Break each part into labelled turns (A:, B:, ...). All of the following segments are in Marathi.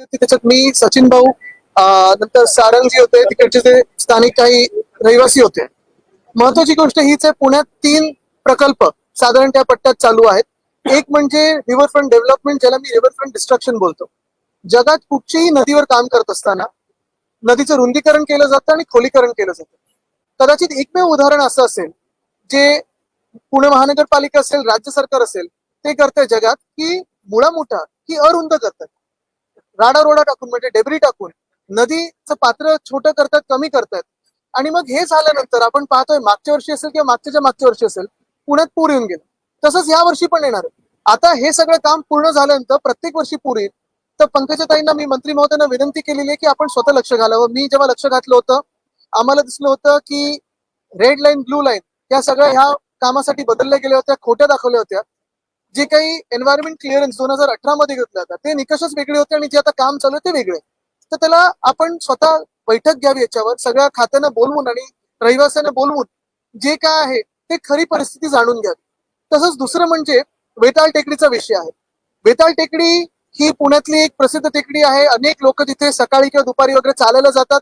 A: होती. त्याच्यात मी सचिन भाऊ नंतर सारंगजी होते तिकडचे जे स्थानिक काही रहिवासी होते. महत्वाची गोष्ट हीच आहे पुण्यात तीन प्रकल्प साधारण त्या पट्ट्यात चालू आहेत. एक म्हणजे रिव्हरफ्रंट डेव्हलपमेंट ज्याला मी रिव्हरफ्रंट डिस्ट्रक्शन बोलतो. जगात कुठच्याही नदीवर काम करत असताना नदीचं रुंदीकरण केलं जातं आणि खोलीकरण केलं जातं. कदाचित एकमेव उदाहरण असं असेल जे पुणे महानगरपालिका असेल राज्य सरकार असेल ते करतंय जगात की मुळा मोठा की अरुंद करतात राडा रोडा टाकून म्हणजे डेबरी टाकून नदीचं पात्र छोटं करतात कमी करतात. आणि मग हे झाल्यानंतर आपण पाहतोय मागच्या वर्षी असेल किंवा मागच्याच्या मागच्या वर्षी असेल पुण्यात पूर येऊन गेलं. तसंच या वर्षी पण येणार आता हे सगळं काम पूर्ण झाल्यानंतर प्रत्येक वर्षी पूर येईल. तर पंकजाताईंना मी मंत्री महोदयांना विनंती केलेली आहे की आपण स्वतः लक्ष घालावं. मी जेव्हा लक्ष घातलं होतं आम्हाला दिसलं होतं की रेड लाईन ब्लू लाईन या सगळ्या ह्या कामासाठी बदलल्या गेल्या होत्या खोट्या दाखवल्या होत्या. जे काही एन्व्हायरमेंट क्लिअरन्स दोन हजार अठरा मध्ये घेतलं होतं ते निकषच वेगळे होते आणि जे आता काम चालू आहे ते वेगळे. तर त्याला आपण स्वतः बैठक घ्यावी याच्यावर सगळ्या खात्यांना बोलवून आणि रहिवाशांना बोलवून जे काय आहे ते खरी परिस्थिती जाणून घ्यावी. तसंच दुसरं म्हणजे वेताळ टेकडीचा विषय आहे. वेताळ टेकडी ही पुण्यातली एक प्रसिद्ध टेकडी आहे. अनेक लोक तिथे सकाळी किंवा दुपारी वगैरे चालायला जातात.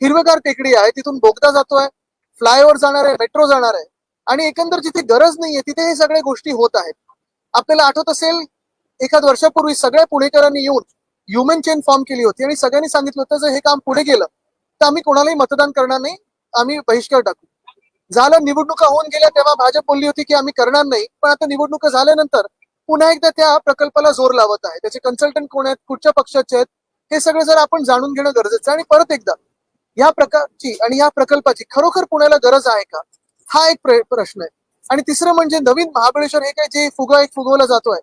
A: हिरवेगार टेकडी आहे तिथून बोगदा जातोय फ्लायओव्हर जाणार आहे मेट्रो जाणार आहे. आणि एकंदर जिथे गरज नाहीये तिथे हे सगळ्या गोष्टी होत आहेत. आपल्याला आठवत असेल एखाद वर्षापूर्वी सगळ्या पुणेकरांनी येऊन ह्युमन चेन फॉर्म केली होती आणि सगळ्यांनी सांगितलं होतं जर हे काम पुढे गेलं तर आम्ही कोणालाही मतदान करणार नाही आम्ही बहिष्कार टाकू. झालं निवडणुका होऊन गेल्या तेव्हा भाजप बोलली होती की आम्ही करणार नाही पण आता निवडणुका झाल्यानंतर पुन्हा एकदा त्या प्रकल्पाला जोर लावत आहे. त्याचे कन्सल्टंट कोण आहेत कुठच्या पक्षाचे आहेत हे सगळं जर आपण जाणून घेणं गरजेचं आहे. आणि परत एकदा या प्रकारची आणि या प्रकल्पाची खरोखर पुण्याला गरज आहे का? हा एक प्रश्न आहे. आणि तिसरं म्हणजे नवीन महाबळेश्वर हे काय जे फुगा एक फुगवला जातोय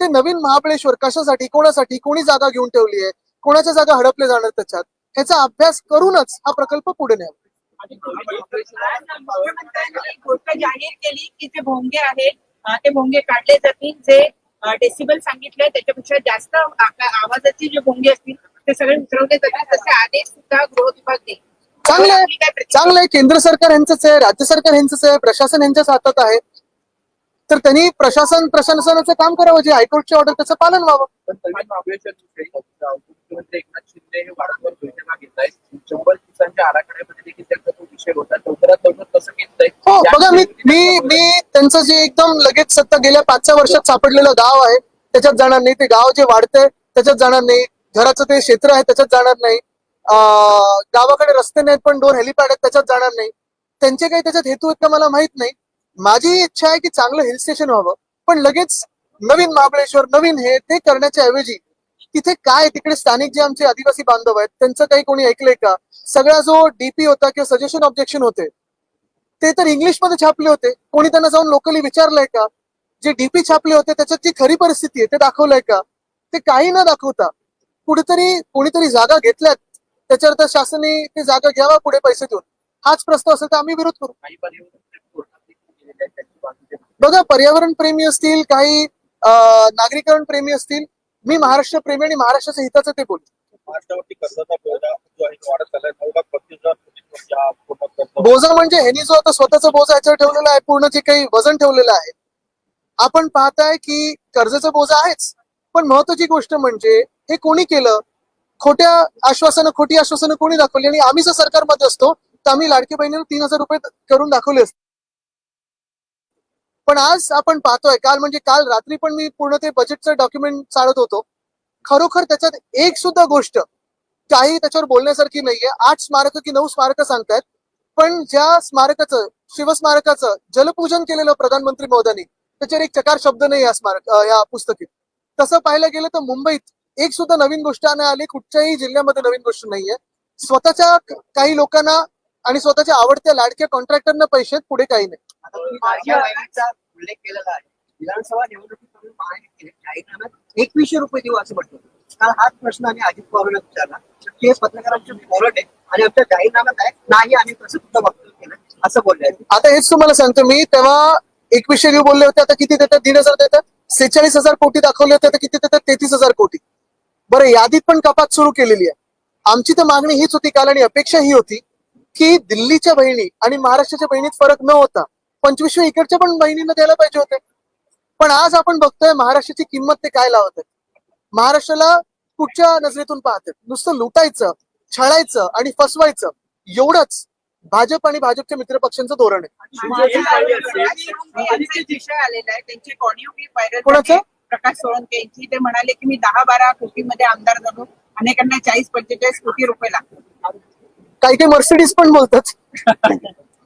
A: ते नवीन महाबळेश्वर कशासाठी कोणासाठी कोणी जागा घेऊन ठेवली आहे कोणाच्या जागा हडपल्या जाणार त्याच्यात ह्याचा अभ्यास करूनच हा प्रकल्प पुढे न्यावा.
B: गोष्ट जाहीर केली की जे भोंगे आहेत ते भोंगे काढले जातील जे डेसिबल सांगितलंय त्याच्यापेक्षा जास्त आवाजाचे जे भोंगे असतील ते सगळे उतरवले जातील तसे आदेश सुद्धा गृह विभाग देईल.
A: चांगलं आहे? चांगलं आहे. केंद्र सरकार यांचंच आहे राज्य सरकार यांचंच आहे प्रशासन यांच्याच हातात आहे. तर त्यांनी प्रशासन प्रशासनाचं काम करावं जे हायकोर्टची ऑर्डर त्याचं पालन व्हावं.
C: मुख्यमंत्री एकनाथ शिंदे हे वारंवार घोषणा घेत आहेत शंभर दिवसांच्या आराखड्यामध्ये देखील त्यांचा तो विषय होता. लवकरात लवकर कसं घेत
A: हो बघा मी मी मी त्यांचं जे एकदम लगेच सत्ता गेल्या पाच सहा वर्षात सापडलेलं गाव आहे त्याच्यात जाणार नाही. ते गाव जे वाढतंय त्याच्यात जाणार नाही. घराचं ते क्षेत्र आहे त्याच्यात जाणार नाही. गावाकडे रस्ते नाहीत पण दोन हेलिपॅड आहेत त्याच्यात जाणार नाही. त्यांचे काही त्याच्यात हेतू आहेत का मला माहीत नाही. माझी इच्छा आहे की चांगलं हिल स्टेशन व्हावं पण लगेच नवीन महाबळेश्वर नवीन हे ते करण्याच्या ऐवजी तिथे काय तिकडे स्थानिक जे आमचे आदिवासी बांधव आहेत त्यांचं काही कोणी ऐकलंय का? सगळा जो डीपी होता किंवा सजेशन ऑब्जेक्शन होते ते तर इंग्लिशमध्ये छापले होते. कोणी त्यांना जाऊन लोकली विचारलंय का? जे डीपी छापले होते त्याच्यात जी खरी परिस्थिती आहे ते दाखवलंय का? ते काही न दाखवता कुठेतरी कोणीतरी जागा घेतल्यात. त्याच्यावर तर शासनाने ते जागा घ्यावा पुढे पैसे देऊन. हाच प्रस्ताव असेल तर आम्ही विरोध करू. बघा पर्यावरण प्रेमी असतील काही नागरीकरण प्रेमी असतील मी महाराष्ट्र प्रेमी आणि महाराष्ट्राच्या हिताचं ते बोलतो.
C: बोजा
A: म्हणजे ह्यांनी जो आता स्वतःचा बोजा ह्याच्यावर ठेवलेला आहे पूर्ण जे काही वजन ठेवलेलं आहे. आपण पाहताय की कर्जाचा बोजा आहेच. पण महत्वाची गोष्ट म्हणजे हे कोणी केलं? खोट्या आश्वासनं खोटी आश्वासनं कोणी दाखवली? आणि आम्ही जर सरकारमध्ये असतो तर आम्ही लाडकी बहिणीला तीन हजार रुपये करून दाखवले असते. पण आज आपण पाहतोय काल म्हणजे काल रात्री पण मी पूर्ण ते बजेटचं डॉक्युमेंट चालत होतो. खरोखर त्याच्यात एक सुद्धा गोष्ट काही त्याच्यावर बोलण्यासारखी नाहीये. आठ स्मारक की नऊ स्मारक सांगतायत. पण ज्या स्मारकाचं शिवस्मारकाचं जलपूजन केलेलं प्रधानमंत्री महोदयांनी त्याच्यावर एक चकार शब्द नाही या स्मारक या पुस्तकीत. तसं पाहायला गेलं तर मुंबईत एक सुद्धा नवीन गोष्ट आणण्यात आली कुठच्याही जिल्ह्यामध्ये नवीन गोष्ट नाहीये. स्वतःच्या काही लोकांना आणि स्वतःच्या आवडत्या लाडक्या कॉन्ट्रॅक्टरना पैसे पुढे काही नाही.
D: उल्लेख केलेला आहे. विधानसभा निवडणुकीत एकवीसशे रुपये देऊ असं म्हटलं. काल हाच प्रश्न आम्ही अजित पवारांना विचारला ते पत्रकारांचे बोलत आहे आणि आमच्या जाहीरनाम्यात आहे नाही आम्ही तसं सुद्धा वक्तव्य केलं असं बोलले.
A: आता हेच तुम्हाला सांगतो मी तेव्हा एकवीसशे देऊ बोलले होते आता किती देतात? दीड हजार देतात. सेहेचाळीस हजार कोटी दाखवले होते आता किती देतात? तेहतीस हजार कोटी. बरं यादीत पण कपात सुरू केलेली आहे. आमची तर मागणी हीच होती काल आणि अपेक्षा ही होती की दिल्लीच्या बहिणी आणि महाराष्ट्राच्या बहिणीत फरक न होता पंचवीसशे इकडच्या पण बहिणींना द्यायला पाहिजे होते. पण आज आपण बघतोय महाराष्ट्राची किंमत ते काय लावत आहे महाराष्ट्राला कुठच्या नजरेतून पाहतात नुसतं लुटायचं छळायचं आणि फसवायचं एवढंच भाजप आणि भाजपच्या मित्रपक्षांचं धोरण आहे. कोणाचं?
B: प्रकाश सोळंके यांची ते म्हणाले की मी दहा बारा कोटीमध्ये आमदार झालो. अनेकांना चाळीस पंचेचाळीस कोटी रुपये लागतात
A: काही काही मर्सिडीज पण बोलतात.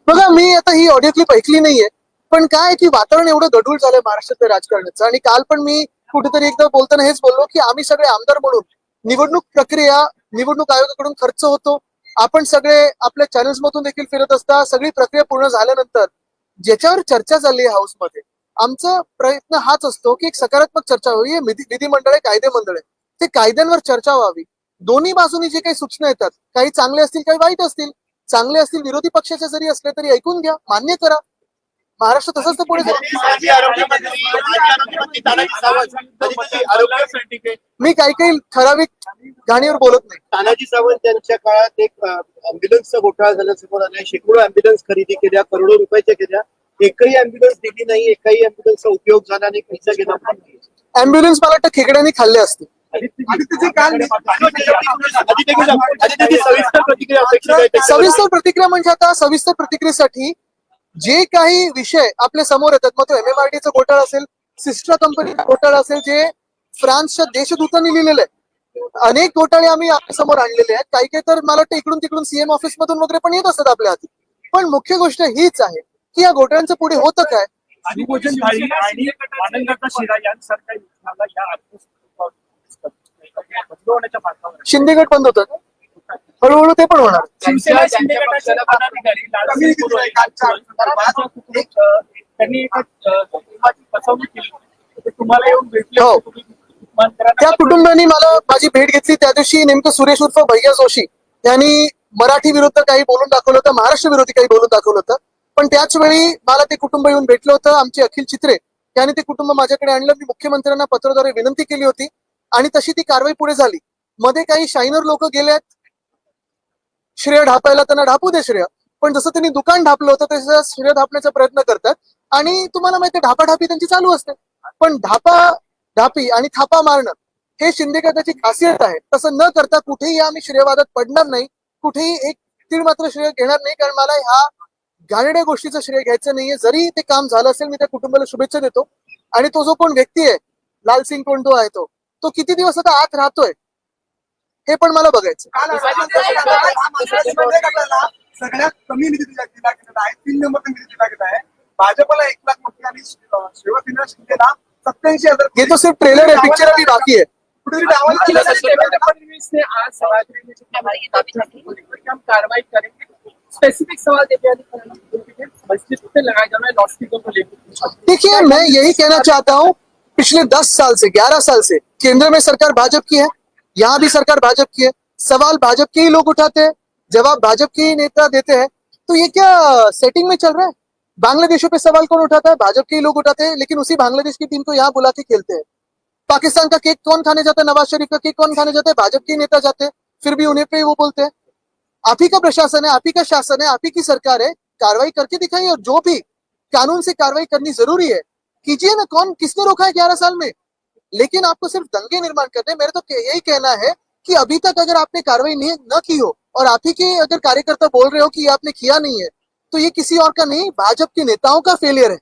A: बघा मी आता ही ऑडिओ क्लिप ऐकली नाहीये पण काय की वातावरण एवढं गढूळ झालंय महाराष्ट्रातल्या राजकारणाचं. आणि काल पण मी कुठेतरी एकदा बोलताना हेच बोललो की आम्ही सगळे आमदार म्हणून निवडणूक प्रक्रिया निवडणूक आयोगाकडून खर्च होतो. आपण सगळे आपल्या चॅनल्स मधून देखील फिरत असता सगळी प्रक्रिया पूर्ण झाल्यानंतर ज्याच्यावर चर्चा चालली हाऊसमध्ये आमचा प्रयत्न हाच असतो की एक सकारात्मक चर्चा व्हावी हे विधी- विधिमंडळ आहे कायदे मंडळ आहे. ते कायद्यांवर चर्चा व्हावी. दोन्ही बाजूनी जे काही सूचना येतात काही चांगले असतील काही वाईट असतील चांगले असतील विरोधी पक्षाचे जरी असले तरी ऐकून घ्या मान्य करा. महाराष्ट्र तसंच तर पुढे मी काही काही ठराविक गाणीवर बोलत नाही.
E: तानाजी सावंत यांच्या काळात एक अँब्युलन्सचा घोटाळा झाला समोर आलाय शेकडो अँब्युलन्स खरेदी केल्या करोडो रुपयाच्या केल्या. एकही अँब्युलन्स दिली नाही एकही अँब्युलन्सचा उपयोग झाला नाही पैसा गेला नाही.
A: अँब्युलन्स मला वाटतं खेकड्यांनी खाल्ले असते.
E: सविस्तर प्रतिक्रिया
A: म्हणजे आता सविस्तर प्रतिक्रियेसाठी जे काही विषय आपल्यासमोर येतात मग तो एमएमआरडी चा घोटाळा असेल सिस्टर कंपनीचा घोटाळा असेल जे फ्रान्सच्या देशदूतांनी लिहिलेले आहे. अनेक घोटाळे आम्ही आपल्यासमोर आणलेले आहेत. काही काही तर मला वाटतं इकडून तिकडून सीएम ऑफिस मधून वगैरे पण येत असतात आपल्या हाती. पण मुख्य गोष्ट हीच आहे. की या घोटाळ्यांचं पुढे होतं काय. शिंदे गट बंद होतं हळूहळू ते पण होणार. हो. त्या कुटुंबांनी मला माझी भेट घेतली. त्या दिवशी नेमकं सुरेश उर्फ भैया जोशी यांनी मराठी विरुद्ध काही बोलून दाखवलं होतं महाराष्ट्र विरोधी काही बोलून दाखवलं होतं. पण त्याच वेळी मला ते कुटुंब येऊन भेटलं होतं आमचे अखिल चित्रे. यांनी ते कुटुंब माझ्याकडे आणलं मी मुख्यमंत्र्यांना पत्राद्वारे विनंती केली होती आणि तशी ती कारवाई पुढे झाली. मध्ये काही शायनर लोक गेल्यात श्रेय ढापायला त्यांना ढापू दे श्रेय. पण जसं त्यांनी दुकान ढापलं होतं तसं श्रेय ढापण्याचा प्रयत्न करतात. आणि तुम्हाला माहिती ढापाढापी त्यांची चालू असते. पण ढापा ढापी आणि थापा मारणं हे शिंदे गटाची खासियत आहे. तसं न करता कुठेही आम्ही श्रेयवादात पडणार नाही. कुठेही एक तीळ मात्र श्रेय घेणार नाही कारण मला ह्या घाणेड्या गोष्टीचं श्रेय घ्यायचं नाहीये. जरी ते काम झालं असेल मी त्या कुटुंबाला शुभेच्छा देतो. आणि तो जो कोण व्यक्ती आहे लालसिंग कोंडो आहे तो तो किती दिवस आता आत राहतोय? हे पण मला बघायचं
F: सगळ्यात कमी निधी दिला गेलेला आहे तीन नंबर निधी दिला गेला आहे. भाजपला एक लाख अं, शिवसेना शिंदेला सत्याऐंशी हजार
A: ये तो सिर्फ ट्रेलर है पिक्चर अभी बाकी है
F: कुठेतरी आहे.
G: देवेंद्र फडणवीस ने आज सवाल करने की हमारी कि हम कार्रवाई करेंगे. स्पेसिफिक सवाल लेकर
A: देखिए, मैं यही कहना चाहता हूँ, पिछले दस साल से, ग्यारह साल से, केंद्र में सरकार भाजपा की है, यहाँ भी सरकार भाजपा की है। सवाल भाजपा के ही लोग उठाते हैं, जवाब भाजपा के ही नेता देते हैं। तो ये क्या सेटिंग में चल रहा है? बांग्लादेशों पे सवाल कौन उठाता है? भाजपा के ही लोग उठाते हैं, लेकिन उसी बांग्लादेश की टीम को यहाँ बुला के खेलते हैं। पाकिस्तान का केक कौन खाने जाता है? नवाज़ शरीफ का केक कौन खाने जाता है? भाजपा के नेता जाते हैं, फिर भी उन्हें पे वो बोलते हैं। आप ही का प्रशासन है, आप ही का शासन है, आप ही की सरकार है, कार्रवाई करके दिखाइए और जो भी कानून से कार्रवाई करनी ज़रूरी है, कीजिए ना कौन, किसने रोका है ग्यारह साल में? लेकिन आपको सिर्फ़ दंगे निर्माण करने मेरे तो यही कहना है कि अभी तक अगर आपने कार्रवाई नहीं, न की हो और आप ही के अगर कार्यकर्ता बोल रहे हो कि ये आपने किया नहीं है तो ये किसी और का नहीं, भाजपा के नेताओं का फेलियर है।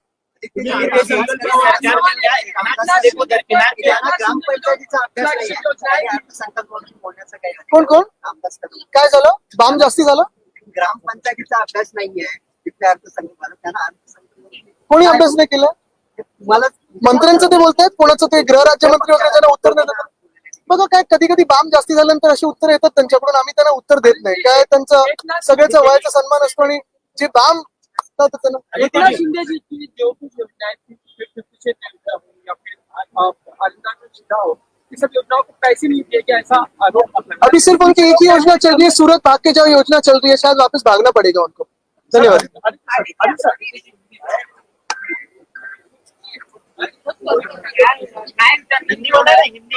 A: कोण कोण. काय झालं बाम जास्ती झालं
D: ग्रामपंचायतीचा अभ्यास नाहीये तिथल्या अर्थसंकल्पाला त्यांना अर्थसंकल्प
A: कोणी अभ्यास नाही केला
D: मला
A: मंत्र्यांचं ते बोलतायत कोणाचं ते गृह राज्यमंत्री वगैरे त्यांना उत्तर देतात बघा काय कधी कधी बाम जास्ती झाल्यानंतर अशी उत्तर येतात त्यांच्याकडून आम्ही त्यांना उत्तर देत नाही काय त्यांचं सगळ्याचा वयाचा सन्मान असतो आणि जे बाम असतात त्यांना
G: एकनाथ शिंदे जी की जो कुछ योजनाएँ थी फिफ्टी या फिर सीधा हो ये सब योजनाओं को पैसे नहीं दिए गया ऐसा आरोप
A: अभी सिर्फ़ उनकी एक ही योजना चल रही है सूरत भाग के जाओ योजना चल रही है शायद वापस भागना पड़ेगा उनको धन्यवाद
B: हिंदी